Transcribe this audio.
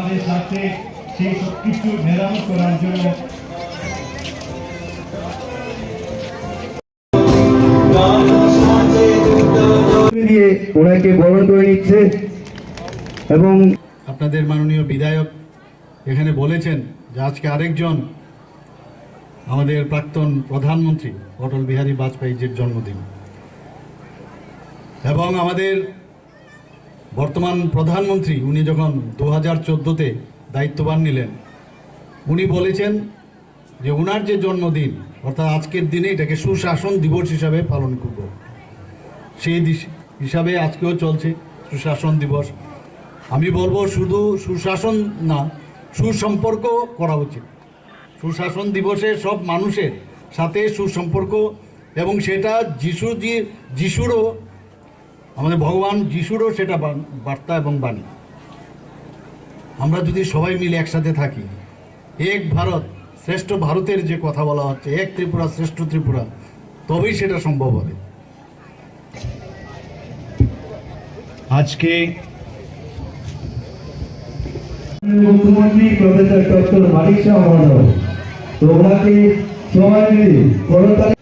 আমাদের স্বার্থে সেই সব কিছু মেরামত করার জন্য। এবং আপনাদের মাননীয় বিধায়ক এখানে বলেছেন যে আজকে আরেকজন আমাদের প্রাক্তন প্রধানমন্ত্রী অটল বিহারী বাজপেয়ীজির জন্মদিন। এবং আমাদের বর্তমান প্রধানমন্ত্রী, উনি যখন দু হাজার চোদ্দোতে দায়িত্ববান নিলেন, উনি বলেছেন যে ওনার যে জন্মদিন, অর্থাৎ আজকের দিনে এটাকে সুশাসন দিবস হিসাবে পালন করব। সেই হিসাবে আজকেও চলছে সুশাসন দিবস। আমি বলব শুধু সুশাসন না, সুসম্পর্ক করা উচিত। সুশাসন দিবসে সব মানুষের সাথে সুসম্পর্ক এবং সেটা যিশু যিশুরও আমাদের ভগবান যিশুরও সেটা বার্তা এবং বাণী। আমরা যদি সবাই মিলে একসাথে থাকি এক ভারত শ্রেষ্ঠ ভারতের যে কথা বলা হচ্ছে এক ত্রিপুরা শ্রেষ্ঠ ত্রিপুরা তবেই সেটা সম্ভব হবে। আজকে মুখ্যমন্ত্রী প্রফেসর ডক্টর মানিক শাহ মহাশয় তো ওনাকে সবাই মিলে করতালি?